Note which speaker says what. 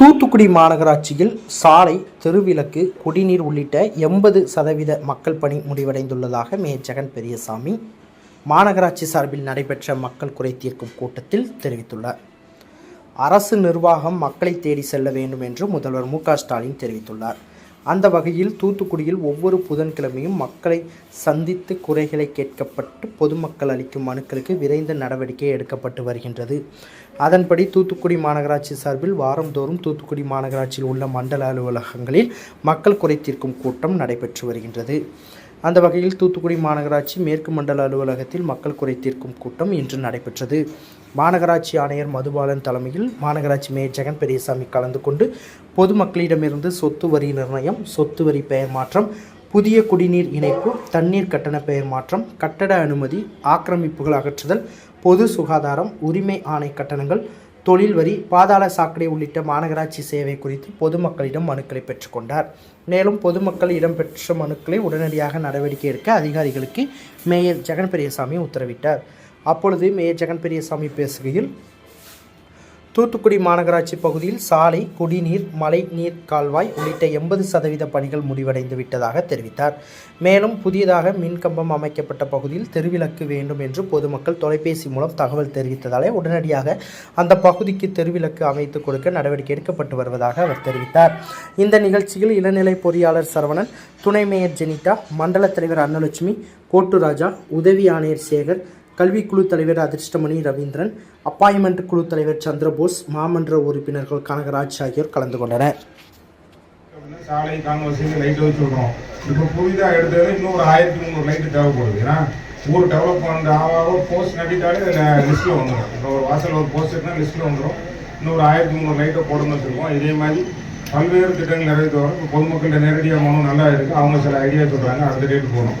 Speaker 1: தூத்துக்குடி மாநகராட்சியில் சாலை தெருவிளக்கு குடிநீர் உள்ளிட்ட எண்பது சதவீத மக்கள் பணி முடிவடைந்துள்ளதாக மேயர் ஜெகன் பெரியசாமி மாநகராட்சி சார்பில் நடைபெற்ற மக்கள் குறை தீர்க்கும் கூட்டத்தில் தெரிவித்துள்ளார். அரசு நிர்வாகம் மக்களை தேடி செல்ல வேண்டும் என்று முதல்வர் மு. ஸ்டாலின் தெரிவித்துள்ளார். அந்த வகையில் தூத்துக்குடியில் ஒவ்வொரு புதன்கிழமையும் மக்களை சந்தித்து குறைகளை கேட்கப்பட்டு பொதுமக்கள் அளிக்கும் மனுக்களுக்கு விரைந்த நடவடிக்கை எடுக்கப்பட்டு வருகின்றது. அதன்படி தூத்துக்குடி மாநகராட்சி சார்பில் வாரந்தோறும் தூத்துக்குடி மாநகராட்சியில் உள்ள மண்டல அலுவலகங்களில் மக்கள் குறை தீர்க்கும் கூட்டம் நடைபெற்று வருகின்றது. அந்த வகையில் தூத்துக்குடி மாநகராட்சி மேற்கு மண்டல அலுவலகத்தில் மக்கள் குறை தீர்க்கும் கூட்டம் இன்று நடைபெற்றது. மாநகராட்சி ஆணையர் மதுபாலன் தலைமையில் மாநகராட்சி மேயர் ஜெகன் பெரியசாமி கலந்து கொண்டு பொதுமக்களிடமிருந்து சொத்து வரி நிர்ணயம் சொத்து வரி பெயர் மாற்றம் புதிய குடிநீர் இணைப்பு தண்ணீர் கட்டண பெயர் மாற்றம் கட்டட அனுமதி ஆக்கிரமிப்புகள் அகற்றுதல் பொது சுகாதாரம் உரிமை ஆணை கட்டணங்கள் தொழில் வரி பாதாள சாக்கடை உள்ளிட்ட மாநகராட்சி சேவை குறித்து பொதுமக்களிடம் மனுக்களை பெற்றுக்கொண்டார் மேலும் பொதுமக்கள் இடம்பெற்ற மனுக்களை உடனடியாக நடவடிக்கை எடுக்க அதிகாரிகளுக்கு மேயர் ஜெகன் பெரியசாமி உத்தரவிட்டார். அப்பொழுது மேயர் ஜெகன் பெரியசாமி பேசுகையில் தூத்துக்குடி மாநகராட்சி பகுதியில் சாலை குடிநீர் மழை நீர் கால்வாய் உள்ளிட்ட எண்பது சதவீத பணிகள் முடிவடைந்து விட்டதாக தெரிவித்தார். மேலும் புதியதாக மின்கம்பம் அமைக்கப்பட்ட பகுதியில் தெருவிளக்கு வேண்டும் என்று பொதுமக்கள் தொலைபேசி மூலம் தகவல் தெரிவித்ததாலே உடனடியாக அந்த பகுதிக்கு தெருவிளக்கு அமைத்து கொடுக்க நடவடிக்கை எடுக்கப்பட்டு வருவதாக அவர் தெரிவித்தார். இந்த நிகழ்ச்சியில் இளநிலை பொறியாளர் சரவணன் துணை மேயர் ஜெனிதா மண்டல தலைவர் அன்னலட்சுமி கோட்டுராஜா உதவி ஆணையர் சேகர் கல்விக்குழு தலைவர் அதிர்ஷ்டமணி ரவீந்திரன் அப்பாயின்மெண்ட் குழு தலைவர் சந்திரபோஸ் மாமன்ற உறுப்பினர்கள் கனகராஜ் ஆகியோர் கலந்து கொண்டனர்.
Speaker 2: அப்படின்னா சாலை கான்வர்சிங் லைட் வச்சுருக்கோம். இப்போ புதிதாக எடுத்தது இன்னொரு ஆயிரத்தி முந்நூறு லைட்டு தேவைப்படுது. ஏன்னா ஊர் டெவலப்மெண்ட் ஆக போஸ்ட் நட்டிட்டாலே லிஸ்ட்டில் வந்துடும் இப்போ ஒரு வாசல் ஒரு போஸ்ட் இருக்குன்னா லிஸ்ட்டில் வந்துடும் இன்னொரு ஆயிரத்தி முந்நூறு லைட்டை போடணும்னு வச்சுருக்கோம். இதே மாதிரி பல்வேறு திட்டங்கள் நிறைவேற்ற வரும் இப்போ பொதுமக்கள்கிட்ட நேரடியாக மனம் நல்லா இருக்குது அவங்க சில ஐடியா சொல்கிறாங்க அடுத்த டேட் போகணும்.